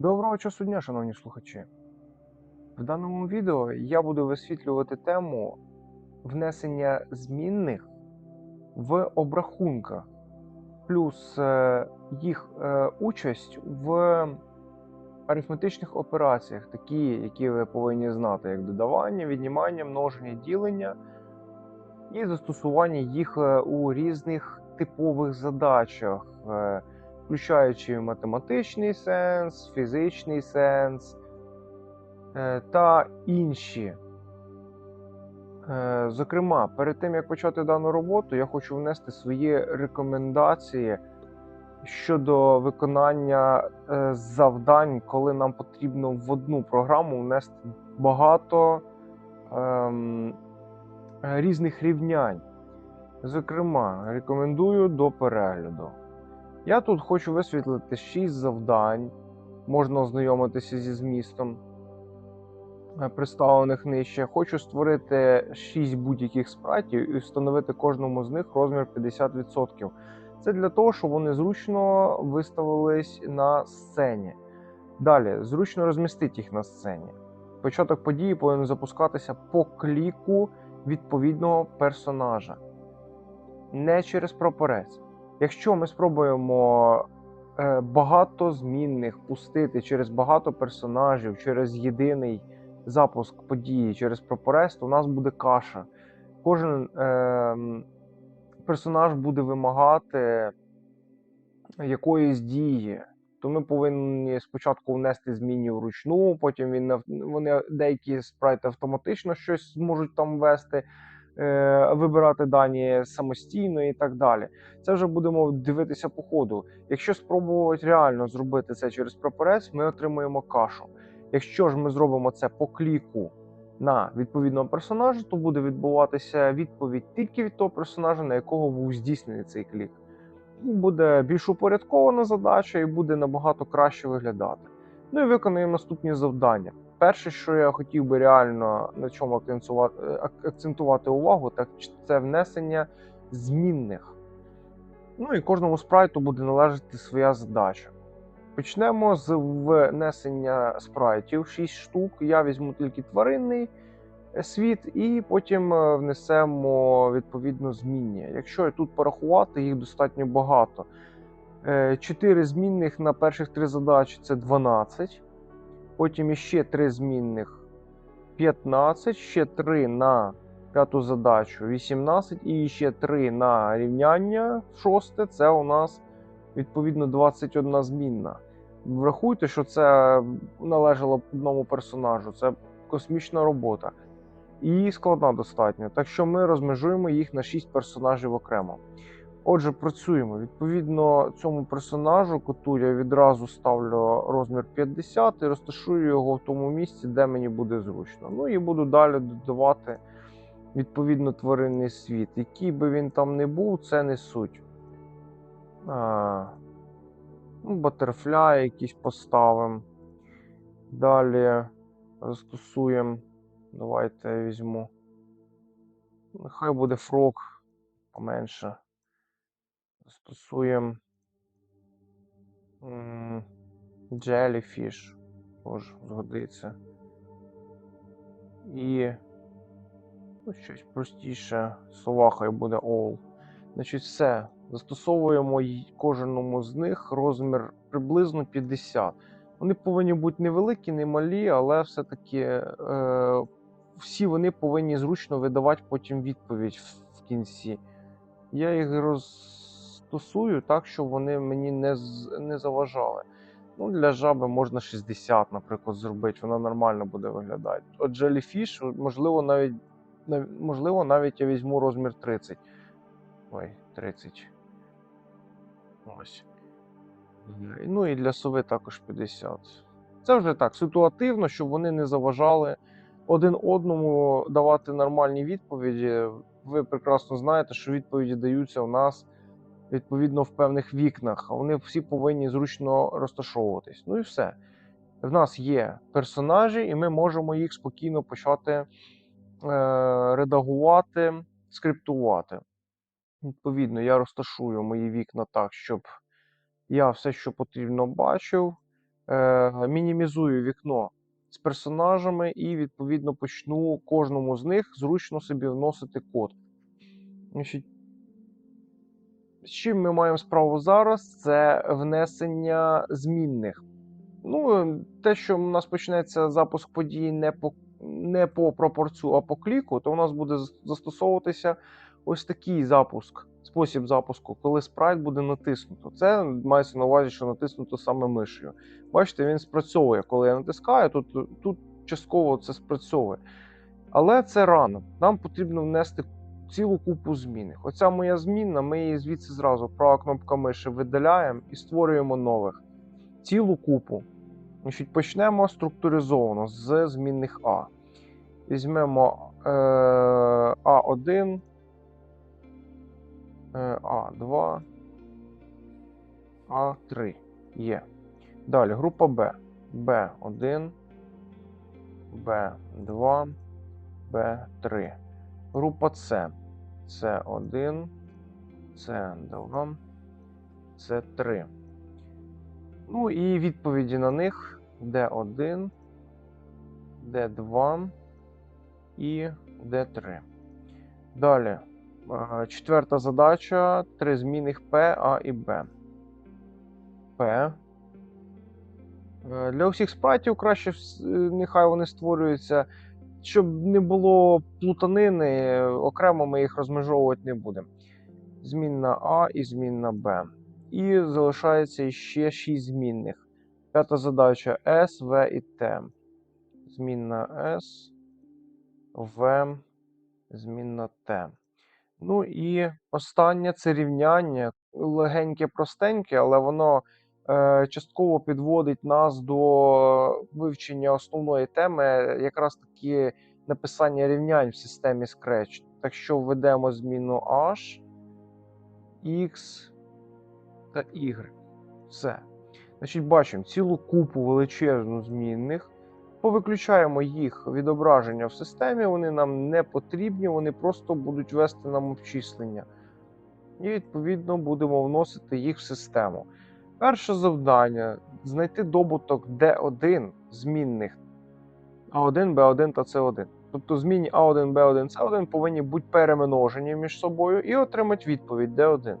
Доброго часу дня, шановні слухачі. В даному відео я буду висвітлювати тему внесення змінних в обрахунках, плюс е, їх е, участь в арифметичних операціях, такі, які ви повинні знати, як додавання, віднімання, множення, ділення, і застосування їх е, у різних типових задачах. Включаючи математичний сенс, фізичний сенс е, та інші. Е, Зокрема, перед тим як почати дану роботу, я хочу внести свої рекомендації щодо виконання е, завдань, коли нам потрібно в одну програму внести багато ем, різних рівнянь. Зокрема, рекомендую до перегляду. Я тут хочу висвітлити 6 завдань, можна ознайомитися зі змістом, е, представлених нижче. Хочу створити 6 будь-яких спратів і встановити кожному з них розмір 50%. Це для того, щоб вони зручно виставились на сцені. Далі, зручно розмістити їх на сцені. Початок події повинен запускатися по кліку відповідного персонажа, не через прапорець. Якщо ми спробуємо е, багато змінних пустити через багато персонажів, через єдиний запуск події, через прапорець, то у нас буде каша. Кожен е, персонаж буде вимагати якоїсь дії. То ми повинні спочатку внести зміни вручну, потім він вони деякі спрайти автоматично щось зможуть там ввести, вибирати дані самостійно і так далі. Це вже будемо дивитися по ходу. Якщо спробувати реально зробити це через прапорець, ми отримуємо кашу. Якщо ж ми зробимо це по кліку на відповідного персонажа, то буде відбуватися відповідь тільки від того персонажа, на якого був здійснений цей клік. Буде більш упорядкована задача і буде набагато краще виглядати. Ну і виконуємо наступні завдання. Перше, що я хотів би реально на чому акцентувати, акцентувати увагу, так це внесення змінних. Ну і кожному спрайту буде належати своя задача. Почнемо з внесення спрайтів 6 штук. Я візьму тільки тваринний е, світ, і потім е, внесемо відповідно змінні. Якщо тут порахувати, їх достатньо багато. 4 змінних на перших три задачі це 12. Потім іще 3 змінних 15, ще 3 на п'яту задачу 18, і ще 3 на рівняння шосте. Це у нас відповідно 21 змінна. Врахуйте, що це належало одному персонажу. Це космічна робота. І складна достатньо. Так що ми розмежуємо їх на 6 персонажів окремо. Отже, працюємо. Відповідно, цьому персонажу коту я відразу ставлю розмір 50 і розташую його в тому місці, де мені буде зручно. Ну і буду далі додавати відповідно тваринний світ. Який би він там не був, це не суть. Ну, Батерфляй якийсь поставимо. Далі застосуємо. Давайте я візьму. Нехай буде фрог поменше. Застосуємо. м, Jellyfish. Теж згодиться. І ну, щось простіше. Сова хай буде all. Значить, все. Застосовуємо кожному з них розмір приблизно 50. Вони повинні бути невеликі, не малі, але все-таки е, всі вони повинні зручно видавати потім відповідь в, в кінці. Я їх розстосую так, щоб вони мені не, не заважали. Ну, для жаби можна 60, наприклад, зробити, вона нормально буде виглядати. От Jellyfish, можливо, навіть, можливо, навіть я візьму розмір 30. Ой, 30. Ось. Е, Ну і для сови також 50. Це вже так, ситуативно, щоб вони не заважали один одному давати нормальні відповіді. Ви прекрасно знаєте, що відповіді даються у нас відповідно в певних вікнах, вони всі повинні зручно розташовуватись. Ну і все. В нас є персонажі, і ми можемо їх спокійно почати е, редагувати, скриптувати. Відповідно, я розташую мої вікна так, щоб я все, що потрібно, бачив. е, мінімізую вікно з персонажами і, відповідно, почну кожному з них зручно собі вносити код. Значить, з чим ми маємо справу зараз? Це внесення змінних. Ну, те, що у нас почнеться запуск події не по, не по пропорцю, а по кліку, то у нас буде застосовуватися ось такий запуск, спосіб запуску, коли спрайт буде натиснуто. Це мається на увазі, що натиснуто саме мишею. Бачите, він спрацьовує. Коли я натискаю, тут, тут частково це спрацьовує. Але це рано. Нам потрібно внести цілу купу змінних. Оця моя змінна, ми її звідси зразу права кнопка миші видаляємо і створюємо нових. Цілу купу. Значить, почнемо структуризовано з змінних А. Візьмемо е, А1, е, А2, А3. Є. Далі група Б. Б1, Б2, Б3. Група С. С1, С2, С3. Ну і відповіді на них D1, D2 і D3. Далі. Четверта задача. Три змінних P, A і B. P. Е, Для усіх спратів краще е, нехай вони створюються, щоб не було плутанини, окремо ми їх розмежовувати не будемо. Змінна А і змінна Б. І залишається ще 6 змінних. П'ята задача S, V і T. Змінна S, V, змінна T. Ну і останнє це рівняння. Легеньке, простеньке, але воно частково підводить нас до вивчення основної теми, якраз таки написання рівнянь в системі Scratch. Так що введемо зміну H, X та Y. Все. Значить, бачимо цілу купу величезну змінних. Повиключаємо їх відображення в системі, вони нам не потрібні, вони просто будуть вести нам обчислення. І, відповідно, будемо вносити їх в систему. Перше завдання знайти добуток D1 змінних A1, B1 та C1. Тобто змінні A1, B1, C1 повинні бути перемножені між собою і отримати відповідь D1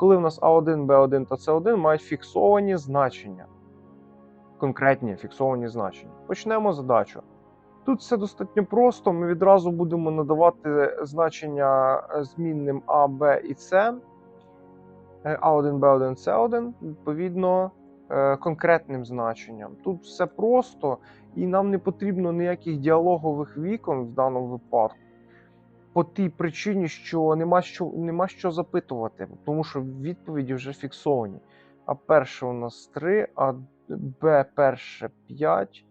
коли в нас А1, Б1 та С1 мають фіксовані значення. Конкретні фіксовані значення. Почнемо задачу. Тут все достатньо просто. Ми відразу будемо надавати значення е, змінним А, Б і С. Е, А1, Б1, С1, відповідно, е, конкретним значенням. Тут все просто, і нам не потрібно ніяких діалогових вікон в даному випадку по тій причині, що нема що, нема що запитувати, тому що відповіді вже фіксовані. А перше у нас 3, а Б перше 5,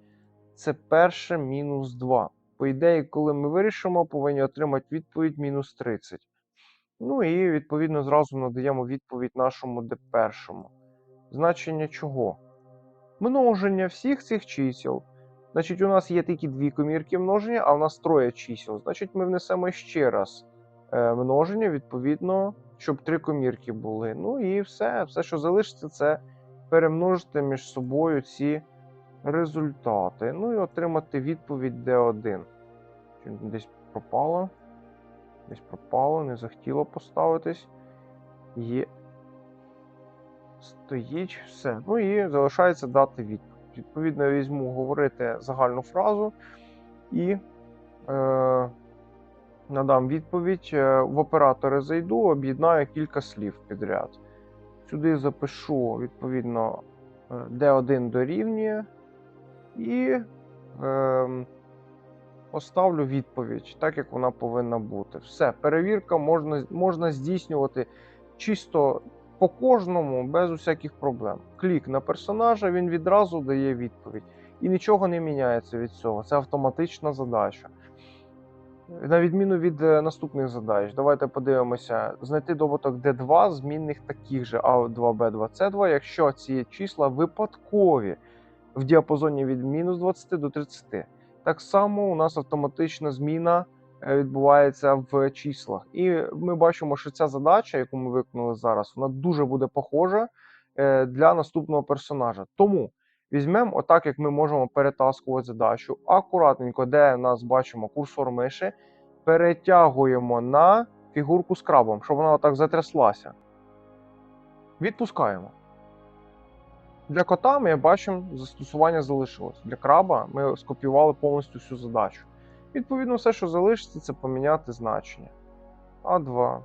це перше мінус 2. По ідеї, коли ми вирішимо, повинні отримати відповідь мінус 30. Ну і відповідно зразу надаємо відповідь нашому Д першому. Значення чого? Множення всіх цих чисел. Значить, у нас є тільки дві комірки множення, а у нас троє чисел. Значить, ми внесемо ще раз е, множення, відповідно, щоб три комірки були. Ну і все, все, що залишиться, це перемножити між собою ці результати. Ну і отримати відповідь D1. Чи Десь пропало. Десь пропало, не захотіло поставитись. Є. Стоїть, все. Ну і залишається дати відповідь. Відповідно, я візьму говорити загальну фразу і е, надам відповідь. Е, В оператори зайду, об'єднаю кілька слів підряд. Сюди запишу, відповідно, е, D1 дорівнює і е, поставлю відповідь, так як вона повинна бути. Все, перевірка можна, можна здійснювати чисто по кожному без усяких проблем. Клік на персонажа, він відразу дає відповідь. І нічого не міняється від цього. Це автоматична задача. На відміну від е, наступних задач, давайте подивимося: знайти добуток D2 змінних таких же A2, B2, C2, якщо ці числа випадкові в діапазоні від мінус 20 до 30. Так само у нас автоматична зміна е, відбувається в числах. І ми бачимо, що ця задача, яку ми виконали зараз, вона дуже буде похожа е, для наступного персонажа. Тому Візьмемо, отак як ми можемо перетаскувати задачу. Акуратненько, де в нас бачимо курсор миші, перетягуємо на фігурку з крабом, щоб вона отак затряслася. Відпускаємо. Для кота ми бачимо, застосування залишилось. Для краба ми скопіювали повністю всю задачу. Відповідно, все, що залишиться, це поміняти значення. А2,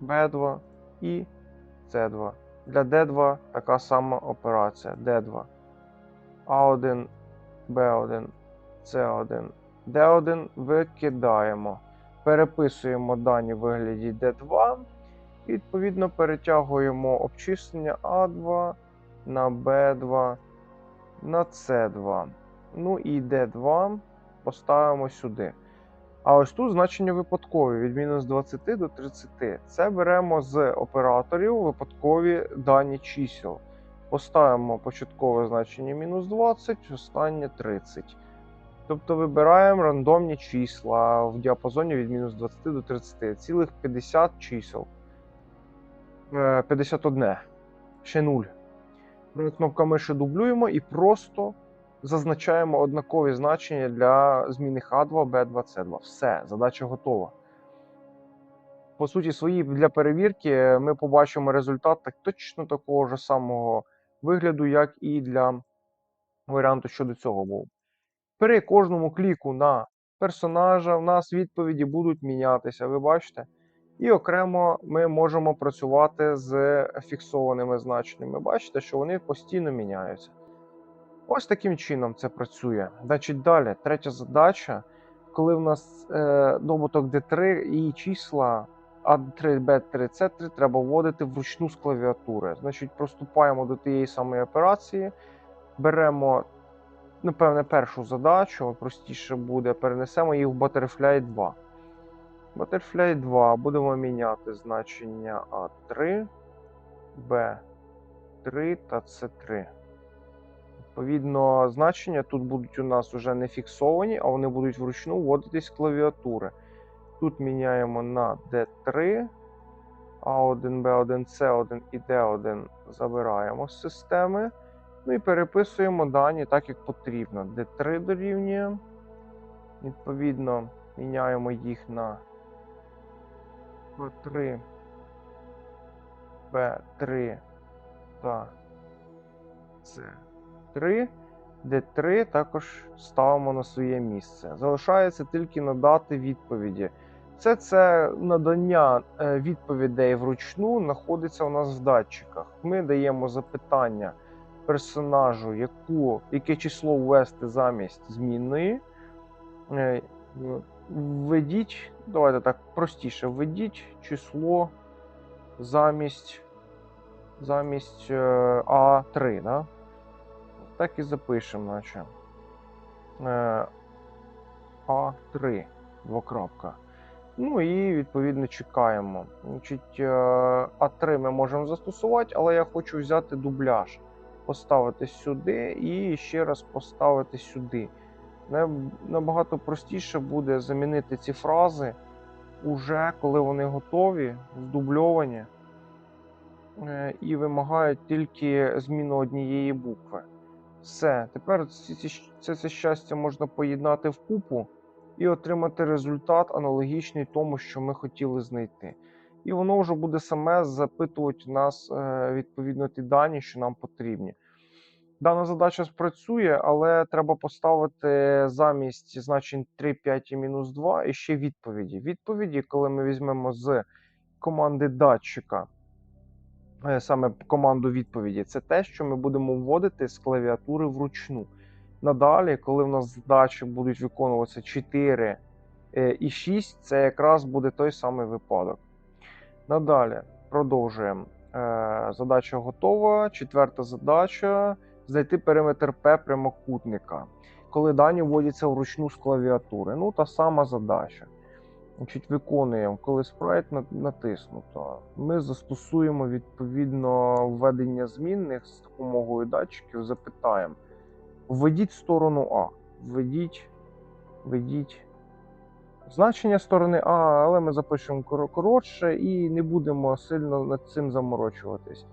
Б2 і С2. Для D2 така сама операція. D2. А1, Б1, С1, Д1 викидаємо. Переписуємо дані в вигляді D2. Відповідно перетягуємо обчислення А2 на Б2 на С2. Ну і D2 поставимо сюди. А ось тут значення випадкові від мінус 20 до 30. Це беремо з операторів випадкові дані чисел. Поставимо початкове значення мінус 20, останнє 30. Тобто вибираємо рандомні числа в діапазоні від мінус 20 до 30, цілих 50 чисел. Е, 51. Ще 0. Правою кнопкою миші дублюємо і просто зазначаємо однакові значення для зміни H2, B2, C2. Все, задача готова. По суті, свої для перевірки ми побачимо результат так точно такого ж самого вигляду, як і для варіанту, що до цього був. При кожному кліку на персонажа в нас відповіді будуть мінятися, ви бачите? І окремо ми можемо працювати з фіксованими значеннями. Бачите, що вони постійно міняються. Ось таким чином це працює. Значить, далі, третя задача, коли в нас е, добуток D3 і числа А3, Б3, С3 треба вводити вручну з клавіатури. Значить, проступаємо до тієї самої операції, беремо, напевне, першу задачу, простіше буде, перенесемо її в Butterfly 2. Butterfly 2 будемо міняти значення А3, Б3 та С3. Відповідно, значення тут будуть у нас вже не фіксовані, а вони будуть вручну вводитись з клавіатури. Тут міняємо на D3, A1, B1, C1 і D1 забираємо з системи. Ну і переписуємо дані так, як потрібно. D3 дорівнює. Відповідно, міняємо їх на B3, B3 та C3. D3 також ставимо на своє місце. Залишається тільки надати відповіді. Все це надання е, відповідей вручну знаходиться у нас в датчиках. Ми даємо запитання персонажу, яку, яке число ввести замість зміни. Введіть, давайте так простіше, введіть число замість, замість е, А3. Да? Так і запишемо, наче. Е, А3 двокрапка. Ну і відповідно чекаємо. Значить, е, А3 ми можемо застосувати, але я хочу взяти дубляж, поставити сюди і ще раз поставити сюди. Набагато простіше буде замінити ці фрази уже коли вони готові, здубльовані е, і вимагають тільки зміну однієї букви. Все, тепер це, це щастя можна поєднати в купу і отримати результат аналогічний тому, що ми хотіли знайти. І воно вже буде саме запитувати у нас е, відповідно ті дані, що нам потрібні. Дана задача спрацює, але треба поставити замість значень 3, 5 і мінус 2 і ще відповіді. Відповіді, коли ми візьмемо з команди датчика, е, саме команду відповіді, це те, що ми будемо вводити з клавіатури вручну. Надалі, коли в нас задачі будуть виконуватися 4 е, і 6, це якраз буде той самий випадок. Надалі продовжуємо. Е, Задача готова. Четверта задача знайти периметр П прямокутника, коли дані вводяться вручну з клавіатури. Ну, та сама задача. Значить, виконуємо, коли спрайт натиснуто. Ми застосуємо відповідно введення змінних з допомогою датчиків, запитаємо. Введіть сторону А. Введіть, введіть значення сторони А, але ми запишемо коротше і не будемо сильно над цим заморочуватись.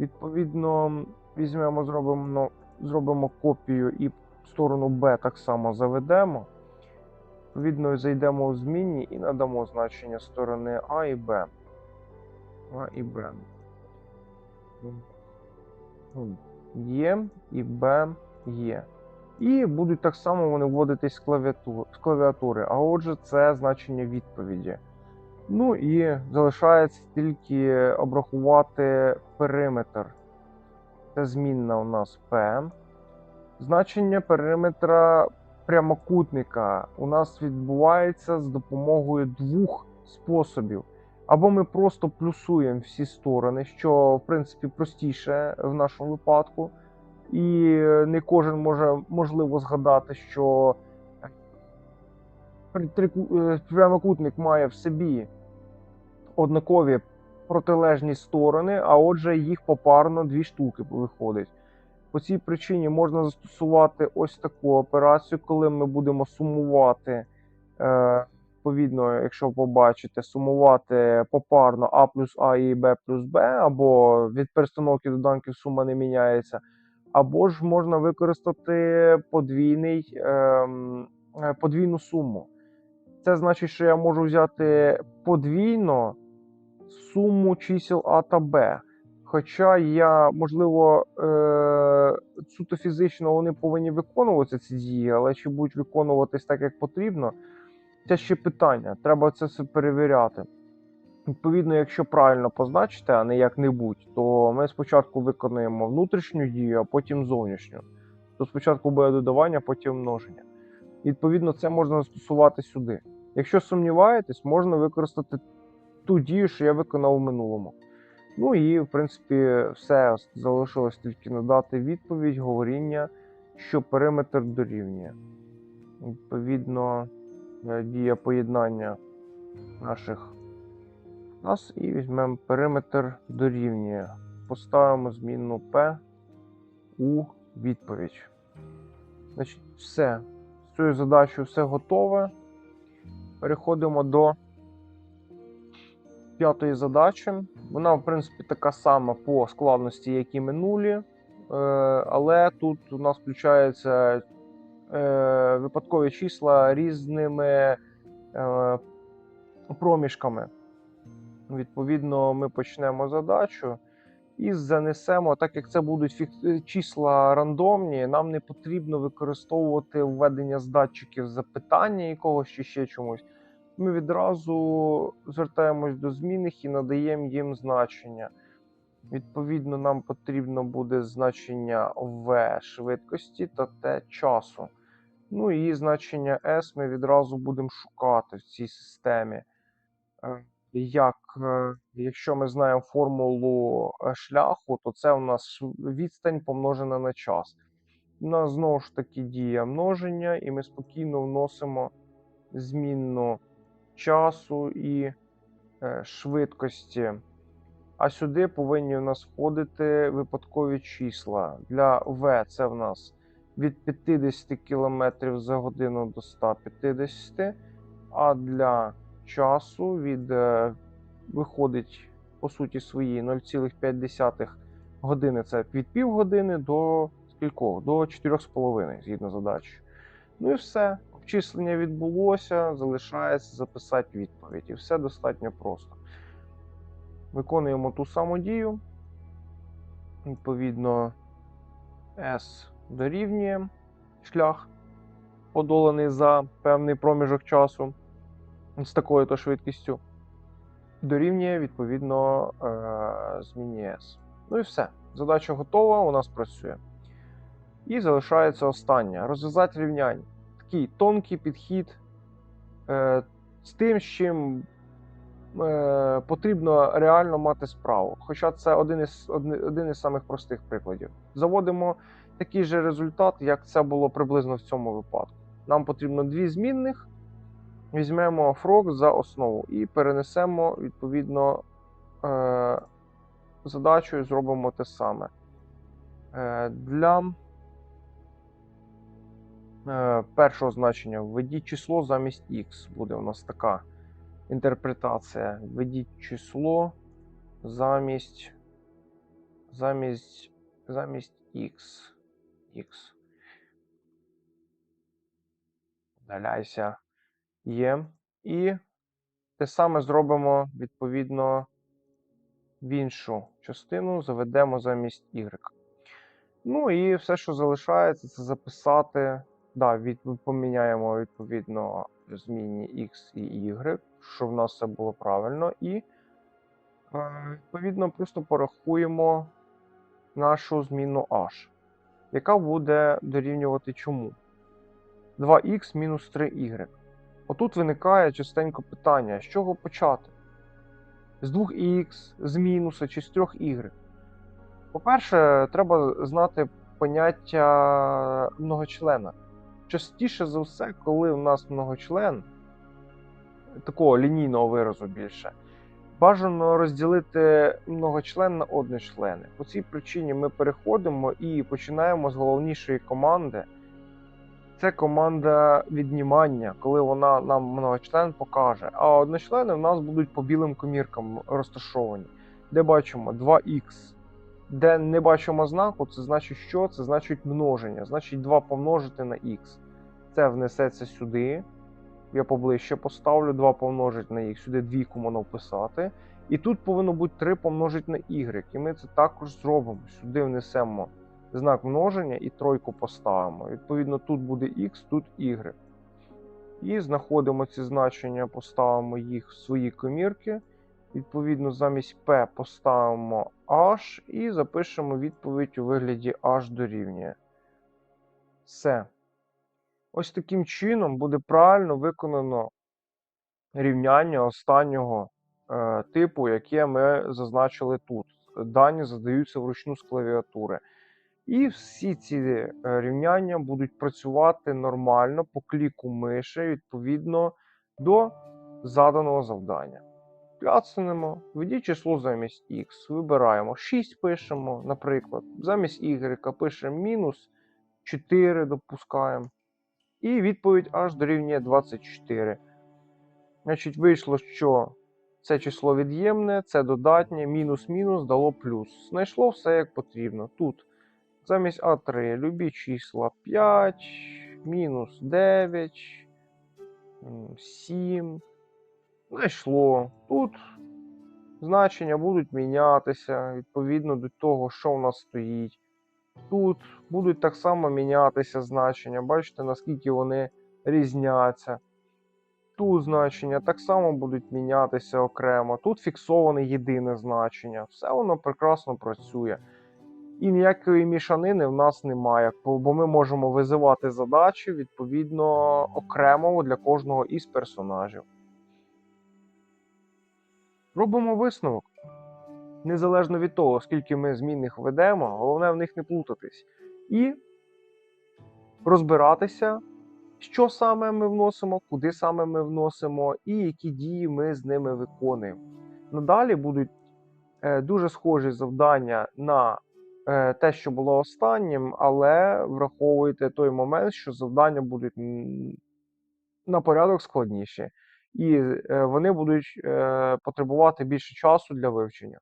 Відповідно, Візьмемо, зробимо, зробимо копію і сторону B так само заведемо. Відповідно, зайдемо у змінні і надамо значення сторони А і Б. А і Б. Є і Б є. І будуть так само вони вводитись з клавіатури, з клавіатури. А отже, це значення відповіді. Ну і залишається тільки обрахувати периметр. Це змінна у нас P. Значення периметра прямокутника у нас відбувається з допомогою двох способів. Або ми просто плюсуємо всі сторони, що в принципі простіше в нашому випадку. І не кожен може можливо згадати, що е, прямокутник має в собі однакові протилежні сторони, а отже, їх попарно дві штуки виходить. По цій причині можна застосувати ось таку операцію, коли ми будемо сумувати, е, відповідно, якщо побачите, сумувати попарно А плюс А і Б плюс Б, або від перестановки доданків сума не міняється, або ж можна використати подвійний, ем, е, подвійну суму. Це значить, що я можу взяти подвійно суму чисел А та Б. Хоча я, можливо, е- суто фізично вони повинні виконуватися ці дії, але чи будуть виконуватись так, як потрібно, це ще питання. Треба це все перевіряти. Відповідно, якщо правильно позначити, а не як-небудь, то ми спочатку виконуємо внутрішню дію, а потім зовнішню. То спочатку буде додавання, потім множення. Відповідно, це можна застосувати сюди. Якщо сумніваєтесь, можна використати ту дію, що я виконав у минулому. Ну і, в принципі, все залишилось тільки надати відповідь, говоріння, що периметр дорівнює. Відповідно, е, дія поєднання наших нас і візьмемо периметр дорівнює. Поставимо змінну P у відповідь. Значить, все. З цією задачею все готове. Переходимо до п'ятої задачі. Вона, в принципі, така сама по складності, як і минулі. Е, але тут у нас включаються е, випадкові числа різними е, проміжками. Відповідно, ми почнемо задачу і занесемо, так як це будуть числа рандомні, нам не потрібно використовувати введення з датчиків запитання якогось чи ще чомусь. Ми відразу звертаємось до змінних і надаємо їм значення. Відповідно, нам потрібно буде значення v швидкості та t часу. Ну і значення S ми відразу будемо шукати в цій системі. Е, Як, е, якщо ми знаємо формулу е, шляху, то це у нас відстань помножена на час. У нас знову ж таки дія множення, і ми спокійно вносимо змінну часу і е, швидкості. А сюди повинні у нас входити випадкові числа. Для V це в нас від 50 км за годину до 150, а для часу від е, виходить по суті свої 0,5 години це від півгодини до скількох? До 4,5 згідно задачі. Ну і все. Обчислення відбулося, залишається записати відповідь. І все достатньо просто. Виконуємо ту саму дію. Відповідно, S дорівнює шлях, подоланий за певний проміжок часу з такою то швидкістю. Дорівнює, відповідно, е, зміні S. Ну і все. Задача готова, у нас працює. І залишається остання. Розв'язати рівняння. Такий тонкий підхід е, з тим, з чим е, потрібно реально мати справу. Хоча це один із, один із самих простих прикладів. Заводимо такий же результат, як це було приблизно в цьому випадку. Нам потрібно дві змінних. Візьмемо фрог за основу і перенесемо відповідно е, задачу і зробимо те саме. Е, для першого значення введіть число замість x. Буде у нас така інтерпретація. Введіть число замість, замість замість X. X. Вдаляйся. Є. І те саме зробимо відповідно в іншу частину, заведемо замість Y. Ну і все, що залишається, це записати. Да, від, поміняємо відповідно змінні X і Y, щоб в нас все було правильно. І е, відповідно просто порахуємо нашу зміну H, яка буде дорівнювати чому? 2х мінус 3y. Отут виникає частенько питання, з чого почати? З 2х, з мінуса чи з 3y? По-перше, треба знати поняття многочлена. Частіше за все, коли в нас многочлен, такого лінійного виразу більше, бажано розділити многочлен на одночлени. По цій причині ми переходимо і починаємо з головнішої команди. Це команда віднімання, коли вона нам многочлен покаже. А одночлени в нас будуть по білим коміркам розташовані, де бачимо 2х. Де не бачимо знаку, це значить що? Це значить множення. Значить 2 помножити на х. Це внесеться сюди. Я поближче поставлю 2 помножити на х. Сюди двійку можна вписати. І тут повинно бути 3 помножити на y. І ми це також зробимо. Сюди внесемо знак множення і тройку поставимо. Відповідно, тут буде х, тут y. І знаходимо ці значення, поставимо їх в свої комірки. Відповідно, замість P поставимо H і запишемо відповідь у вигляді H дорівнює. Все. Ось таким чином буде правильно виконано рівняння останнього е, типу, яке ми зазначили тут. Дані задаються вручну з клавіатури. І всі ці е, рівняння будуть працювати нормально по кліку миші відповідно до заданого завдання. Клацнемо, введіть число замість x, вибираємо 6 пишемо, наприклад, замість y пишемо мінус 4, допускаємо. І відповідь аж дорівнює 24. Значить, вийшло, що це число від'ємне, це додатнє, мінус-мінус дало плюс. Знайшло все як потрібно. Тут замість А3 любі числа 5, мінус 9, 7. Знайшло. Тут значення будуть мінятися відповідно до того, що в нас стоїть. Тут будуть так само мінятися значення. Бачите, наскільки вони різняться. Тут значення так само будуть мінятися окремо. Тут фіксоване єдине значення. Все воно прекрасно працює. І ніякої мішанини в нас немає, бо ми можемо визивати задачі відповідно окремо для кожного із персонажів. Робимо висновок. Незалежно від того, скільки ми змінних ведемо, головне в них не плутатись. І розбиратися, що саме ми вносимо, куди саме ми вносимо, і які дії ми з ними виконуємо. Надалі будуть е, дуже схожі завдання на е, те, що було останнім, але враховуйте той момент, що завдання будуть на порядок складніші і е, вони будуть потребувати більше часу для вивчення.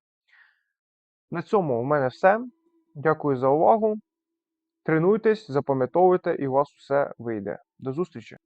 На цьому у мене все. Дякую за увагу. Тренуйтесь, запам'ятовуйте, і у вас все вийде. До зустрічі!